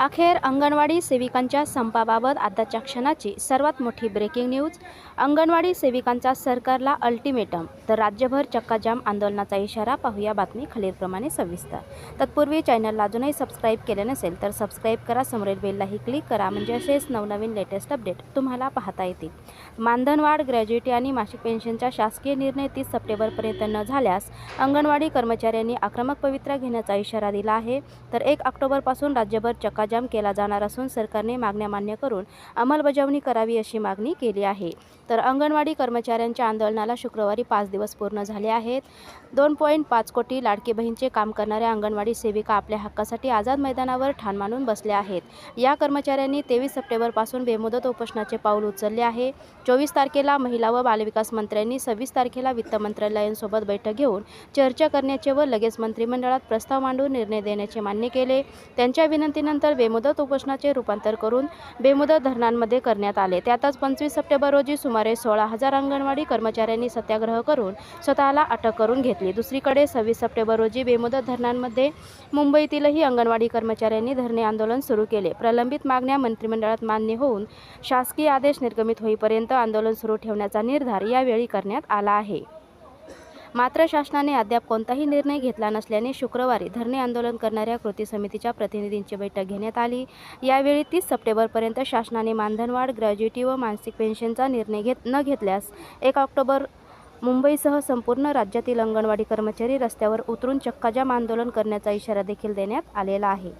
अखेर अंगणवाडी सेविकांच्या संपाबाबत आताच्या क्षणाची सर्वात मोठी ब्रेकिंग न्यूज अंगणवाडी सेविकांचा सरकारला अल्टिमेटम तर राज्यभर चक्काजाम आंदोलनाचा इशारा पाहूया बातमी खालीलप्रमाणे सविस्तर. तत्पूर्वी चॅनलला अजूनही सबस्क्राईब केले नसेल तर सबस्क्राईब करा समोरील बेललाही क्लिक करा म्हणजे असेच नवनवीन लेटेस्ट अपडेट तुम्हाला पाहता येतील. मानधनवाढ ग्रॅज्युएटी आणि मासिक पेन्शनचा शासकीय निर्णय तीस सप्टेंबरपर्यंत न झाल्यास अंगणवाडी कर्मचाऱ्यांनी आक्रमक पवित्रा घेण्याचा इशारा दिला आहे. तर एक ऑक्टोबरपासून राज्यभर चक्का चक्काजाम केला जाणार असून सरकारने मागण्या मान्य करून अंमलबजावणी करावी अशी मागणी केली आहे. तर अंगणवाडी कर्मचाऱ्यांच्या आंदोलनाला शुक्रवारी पाच दिवस पूर्ण झाले आहेत. दोन पॉईंट पाच कोटी लाडकी बहीणचे काम करणाऱ्या अंगणवाडी सेविका आपल्या हक्कासाठी आझाद मैदानावर ठाण मानून बसल्या आहेत. या कर्मचाऱ्यांनी तेवीस सप्टेंबरपासून बेमुदत उपोषणाचे पाऊल उचलले आहे. चोवीस तारखेला महिला व बालविकास मंत्र्यांनी सव्वीस तारखेला वित्त मंत्रालयांसोबत बैठक घेऊन चर्चा करण्याचे व लगेच मंत्रिमंडळात प्रस्ताव मांडून निर्णय देण्याचे मान्य केले. त्यांच्या विनंतीनंतर बेमुदत उपोषणाचे रूपांतर करून बेमुदत धरणांमध्ये करण्यात आले. त्यातच पंचवीस सप्टेंबर रोजी सुमारे सोळा हजार अंगणवाडी कर्मचाऱ्यांनी सत्याग्रह करून स्वतःला अटक करून घेतली. दुसरीकडे सव्वीस सप्टेंबर रोजी बेमुदत धरणांमध्ये मुंबईतीलही अंगणवाडी कर्मचाऱ्यांनी धरणे आंदोलन सुरू केले. प्रलंबित मागण्या मंत्रिमंडळात मान्य होऊन शासकीय आदेश निर्गमित होईपर्यंत आंदोलन सुरू ठेवण्याचा निर्धार यावेळी करण्यात आला आहे. मात्र शासनाने अद्याप कोणताही निर्णय घेतला नसल्याने शुक्रवारी धरणे आंदोलन करणाऱ्या कृती समितीच्या प्रतिनिधींची बैठक घेण्यात आली. यावेळी तीस सप्टेंबरपर्यंत शासनाने मानधनवाढ ग्रॅज्युएटी व मानसिक पेन्शनचा निर्णय घेत न घेतल्यास एक ऑक्टोबर मुंबईसह संपूर्ण राज्यातील अंगणवाडी कर्मचारी रस्त्यावर उतरून चक्काजाम आंदोलन करण्याचा इशारा देखील देण्यात आलेला आहे.